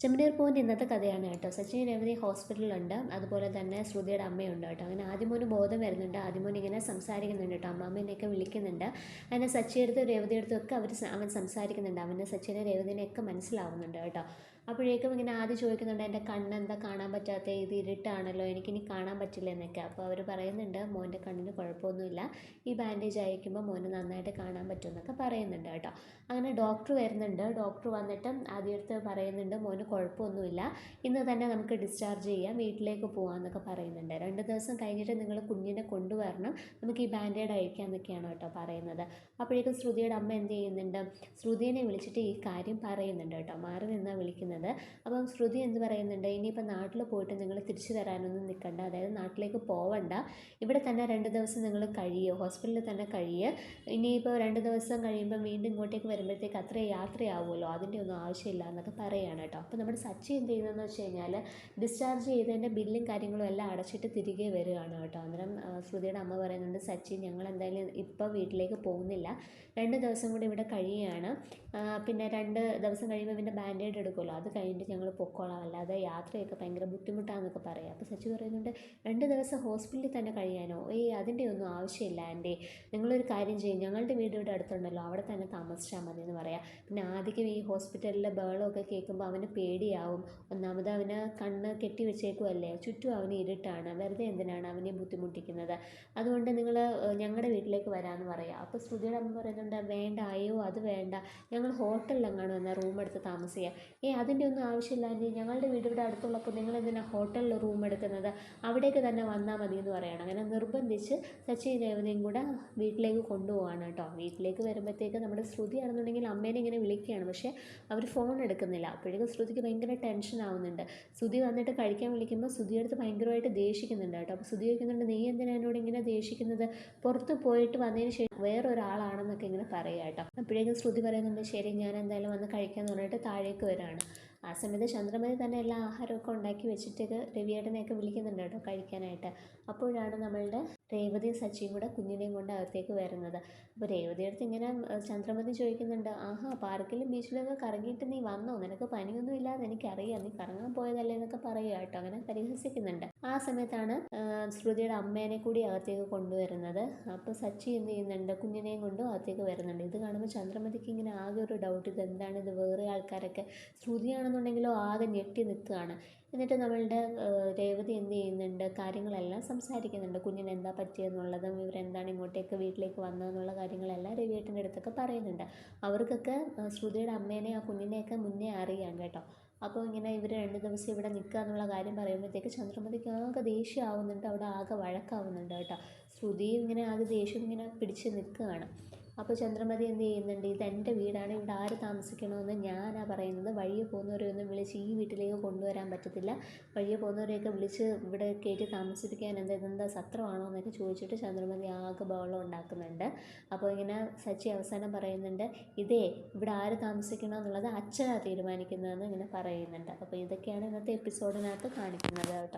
ചെമ്മനീർ പൂവിന്റെ ഇന്നത്തെ കഥയാണ് കേട്ടോ. സച്ചിൻ രേവതി ഹോസ്പിറ്റലിലുണ്ട് അതുപോലെ തന്നെ ശ്രുതിയുടെ അമ്മയുണ്ട് കേട്ടോ. അങ്ങനെ ആദ്യമോന് ബോധം വരുന്നുണ്ട്. ആദ്യമോൻ ഇങ്ങനെ സംസാരിക്കുന്നുണ്ട് കേട്ടോ. അമ്മാമ്മേനെയൊക്കെ വിളിക്കുന്നുണ്ട്. അങ്ങനെ സച്ചിയെടുത്ത് രേവതിയെടുത്തും ഒക്കെ അവർ അവൻ സംസാരിക്കുന്നുണ്ട്. അവന് സച്ചിനെ രേവതിനെയൊക്കെ മനസ്സിലാവുന്നുണ്ട് കേട്ടോ. അപ്പോഴേക്കും ഇങ്ങനെ ആദ്യം ചോദിക്കുന്നുണ്ട് എന്റെ കണ്ണെന്താ കാണാൻ പറ്റാത്ത ഇത് ഇരുട്ടാണല്ലോ എനിക്കിനി കാണാൻ പറ്റില്ല എന്നൊക്കെ. അപ്പോൾ അവർ പറയുന്നുണ്ട് മോന്റെ കണ്ണിന് കുഴപ്പമൊന്നുമില്ല ഈ ബാൻഡേജ് അയക്കുമ്പോൾ മോന് നന്നായിട്ട് കാണാൻ പറ്റും എന്നൊക്കെ പറയുന്നുണ്ട് കേട്ടോ. അങ്ങനെ ഡോക്ടർ വരുന്നുണ്ട്. ഡോക്ടർ വന്നിട്ട് ആദ്യത്ത് പറയുന്നുണ്ട് മോന് കുഴപ്പമൊന്നുമില്ല ഇന്ന് തന്നെ നമുക്ക് ഡിസ്ചാർജ് ചെയ്യാം വീട്ടിലേക്ക് പോകാമെന്നൊക്കെ പറയുന്നുണ്ട്. രണ്ട് ദിവസം കഴിഞ്ഞിട്ട് നിങ്ങൾ കുഞ്ഞിനെ കൊണ്ടുവരണം നമുക്ക് ഈ ബാൻഡേഡ് അയക്കാം എന്നൊക്കെയാണ് കേട്ടോ പറയുന്നത്. അപ്പോഴേക്കും ശ്രുതിയുടെ അമ്മ എന്ത് ചെയ്യുന്നുണ്ട് ശ്രുതിനെ വിളിച്ചിട്ട് ഈ കാര്യം പറയുന്നുണ്ട് കേട്ടോ മാറി നിന്നാണ് വിളിക്കുന്നത് അപ്പം ശ്രുതി എന്ത് പറയുന്നുണ്ട്? ഇനിയിപ്പോൾ നാട്ടിൽ പോയിട്ട് നിങ്ങൾ തിരിച്ചു വരാനൊന്നും നിൽക്കണ്ട. അതായത് നാട്ടിലേക്ക് പോവണ്ട. ഇവിടെ തന്നെ രണ്ട് ദിവസം നിങ്ങൾ കഴിയുക ഹോസ്പിറ്റലിൽ തന്നെ കഴിയുക ഇനിയിപ്പോൾ രണ്ട് ദിവസം കഴിയുമ്പോൾ വീണ്ടും ഇങ്ങോട്ടേക്ക് വരുമ്പോഴത്തേക്ക് അത്ര യാത്രയാവുമല്ലോ. അതിന്റെ ഒന്നും ആവശ്യമില്ല എന്നൊക്കെ പറയുകയാണ് കേട്ടോ. അപ്പോൾ നമ്മുടെ സച്ചി എന്ത് ചെയ്യുന്നതെന്ന് വെച്ച് കഴിഞ്ഞാൽ ഡിസ്ചാർജ് ചെയ്തതിന്റെ ബില്ലും കാര്യങ്ങളും എല്ലാം അടച്ചിട്ട് തിരികെ വരികയാണ് കേട്ടോ. അന്നേരം ശ്രുതിയുടെ അമ്മ പറയുന്നുണ്ട് സച്ചി ഞങ്ങൾ എന്തായാലും ഇപ്പോൾ വീട്ടിലേക്ക് പോകുന്നില്ല. രണ്ട് ദിവസം കൂടി ഇവിടെ കഴിയുകയാണ്. പിന്നെ രണ്ട് ദിവസം കഴിയുമ്പോൾ പിന്നെ ബാൻഡേഡ് എടുക്കുമല്ലോ. അത് കഴിഞ്ഞിട്ട് ഞങ്ങൾ പൊക്കോളാം. അല്ലാതെ യാത്രയൊക്കെ ഭയങ്കര ബുദ്ധിമുട്ടാണെന്നൊക്കെ പറയാം. അപ്പോൾ സച്ചി പറയുന്നുണ്ട് രണ്ട് ദിവസം ഹോസ്പിറ്റലിൽ തന്നെ കഴിയാനോ? ഏയ് അതിന്റെ ഒന്നും ആവശ്യമില്ല ആന്റി. നിങ്ങളൊരു കാര്യം ചെയ്യും. ഞങ്ങളുടെ വീട് ഇവിടെ അടുത്തുണ്ടല്ലോ. അവിടെ തന്നെ താമസിച്ചാൽ മതി എന്ന് പറയാം. പിന്നെ ആദ്യം ഈ ഹോസ്പിറ്റലിലെ ബഹളമൊക്കെ കേൾക്കുമ്പോൾ അവന് പേടിയാവും. ഒന്നാമത് അവന് കണ്ണ് കെട്ടി വെച്ചേക്കുമല്ലേ ചുറ്റും അവന് ഇരുട്ടാണ്. വെറുതെ എന്തിനാണ് അവനെ ബുദ്ധിമുട്ടിക്കുന്നത്? അതുകൊണ്ട് നിങ്ങൾ ഞങ്ങളുടെ വീട്ടിലേക്ക് വരാമെന്ന് പറയാം. അപ്പോൾ ശ്രുതിയുടെ അമ്മ പറയുന്നുണ്ട് വേണ്ട അയ്യോ അത് വേണ്ട. ഞങ്ങൾ ഹോട്ടലിലെങ്ങാണ് എന്നാൽ റൂം എടുത്ത് താമസിക്കുക ഏ അതിന്റെ ഒന്നും ആവശ്യമില്ലായിരുന്നു ഞങ്ങളുടെ വീട് ഇവിടെ അടുത്തുള്ളപ്പോൾ നിങ്ങൾ എന്തിനാണ് ഹോട്ടലിൽ റൂം എടുക്കുന്നത്? അവിടേക്ക് തന്നെ വന്നാൽ മതി എന്ന് പറയണം. അങ്ങനെ നിർബന്ധിച്ച് സച്ചിൻ രേവതിയും കൂടെ വീട്ടിലേക്ക് കൊണ്ടുപോവാണ് കേട്ടോ. വീട്ടിലേക്ക് വരുമ്പോഴത്തേക്ക് നമ്മുടെ ശ്രുതി ആണെന്നുണ്ടെങ്കിൽ അമ്മേനെ ഇങ്ങനെ വിളിക്കുകയാണ്. പക്ഷേ അവർ ഫോൺ എടുക്കുന്നില്ല. അപ്പോഴേക്കും ശ്രുതിക്ക് ഭയങ്കര ടെൻഷൻ ആവുന്നുണ്ട്. ശ്രുതി വന്നിട്ട് കഴിക്കാൻ വിളിക്കുമ്പോൾ ശ്രുതിയുടെ അടുത്ത് ഭയങ്കരമായിട്ട് ദേഷിക്കുന്നുണ്ട് കേട്ടോ. അപ്പോൾ ശ്രുതി ചോദിക്കുന്നുണ്ട് നീ എന്തിനാ എന്നോട് ഇങ്ങനെ ദേഷിക്കുന്നത്? പുറത്ത് പോയിട്ട് വന്നതിന് ശേഷം വേറൊരാളാണെന്നൊക്കെ ഇങ്ങനെ പറയുക കേട്ടോ. അപ്പോഴേക്കും ശ്രുതി പറയുന്നുണ്ട് ശരി ഞാൻ എന്തായാലും വന്ന് കഴിക്കാമെന്ന് പറഞ്ഞിട്ട് താഴേക്ക് വരാണ് ആ സമയത്ത് ചന്ദ്രമതി തന്നെ എല്ലാ ആഹാരമൊക്കെ ഉണ്ടാക്കി വെച്ചിട്ട് രവിയേട്ടനെയൊക്കെ വിളിക്കുന്നുണ്ട് കേട്ടോ കഴിക്കാനായിട്ട്. അപ്പോഴാണ് നമ്മളുടെ രേവതിയും സച്ചിയും കൂടെ കുഞ്ഞിനെയും കൊണ്ട് അകത്തേക്ക് വരുന്നത്. അപ്പോൾ രേവതിയുടെ അടുത്ത് ഇങ്ങനെ ചന്ദ്രമതി ചോദിക്കുന്നുണ്ട് ആഹാ പാർക്കിലും ബീച്ചിലൊക്കെ കറങ്ങിയിട്ട് നീ വന്നോ? നിനക്ക് പനിയൊന്നും ഇല്ലാതെ എനിക്കറിയാം നീ കറങ്ങാൻ പോയതല്ലേ എന്നൊക്കെ പറയുക കേട്ടോ അങ്ങനെ പരിഹസിക്കുന്നുണ്ട്. ആ സമയത്താണ് ശ്രുതിയുടെ അമ്മേനെ കൂടി അകത്തേക്ക് കൊണ്ടുവരുന്നത്. അപ്പോൾ സച്ചി എന്ത് ചെയ്യുന്നുണ്ട് കുഞ്ഞിനെയും കൊണ്ടും അകത്തേക്ക് വരുന്നുണ്ട്. ഇത് കാണുമ്പോൾ ചന്ദ്രമതിക്ക് ഇങ്ങനെ ആകെ ഒരു ഡൗട്ട് ഇത് എന്താണ് ഇത്? വേറെ ആൾക്കാരൊക്കെ ശ്രുതിയാണെന്നുണ്ടെങ്കിലോ ആകെ ഞെട്ടി നിൽക്കുകയാണ്. എന്നിട്ട് നമ്മളുടെ രേവതി എന്ത് ചെയ്യുന്നുണ്ട് കാര്യങ്ങളെല്ലാം സംസാരിക്കുന്നുണ്ട്. കുഞ്ഞിന് എന്താ പറ്റിയെന്നുള്ളതും ഇവരെന്താണ് ഇങ്ങോട്ടേക്ക് വീട്ടിലേക്ക് വന്നതെന്നുള്ള കാര്യങ്ങളെല്ലാം രവിയേട്ടന്റെ അടുത്തൊക്കെ പറയുന്നുണ്ട്. അവർക്കൊക്കെ ശ്രുതിയുടെ അമ്മേനെ ആ കുഞ്ഞിനെയൊക്കെ മുന്നേ അറിയാം കേട്ടോ. അപ്പോൾ ഇങ്ങനെ ഇവർ രണ്ട് ദിവസം ഇവിടെ നിൽക്കുക എന്നുള്ള കാര്യം പറയുമ്പോഴത്തേക്ക് ചന്ദ്രമതിക്ക് ആകെ ദേഷ്യമാവുന്നുണ്ട് അവിടെ ആകെ വഴക്കാവുന്നുണ്ട് കേട്ടോ. ശ്രുതിയും ഇങ്ങനെ ആകെ ദേഷ്യം ഇങ്ങനെ പിടിച്ച് നിൽക്കുകയാണ്. അപ്പോൾ ചന്ദ്രമതി എന്ത് ചെയ്യുന്നുണ്ട്? ഇത് എന്റെ വീടാണ്. ഇവിടെ ആര് താമസിക്കണമെന്ന് ഞാനാ പറയുന്നത്. വഴിയെ പോകുന്നവരെ ഒന്നും വിളിച്ച് ഈ വീട്ടിലേക്ക് കൊണ്ടുവരാൻ പറ്റത്തില്ല. വഴിയെ പോകുന്നവരെയൊക്കെ വിളിച്ച് ഇവിടെ കയറ്റി താമസിപ്പിക്കാൻ എന്താ ഇതെന്താ സത്രമാണോ എന്നൊക്കെ ചോദിച്ചിട്ട് ചന്ദ്രമതി ആകെ ബഹളം ഉണ്ടാക്കുന്നുണ്ട്. അപ്പോൾ ഇങ്ങനെ സച്ചി അവസാനം പറയുന്നുണ്ട് ഇതേ ഇവിടെ ആര് താമസിക്കണം എന്നുള്ളത് അച്ഛനാണ് തീരുമാനിക്കുന്നതെന്ന് ഇങ്ങനെ പറയുന്നുണ്ട്. അപ്പോൾ ഇതൊക്കെയാണ് ഇന്നത്തെ എപ്പിസോഡിനകത്ത് കാണിക്കുന്നത് കേട്ടോ.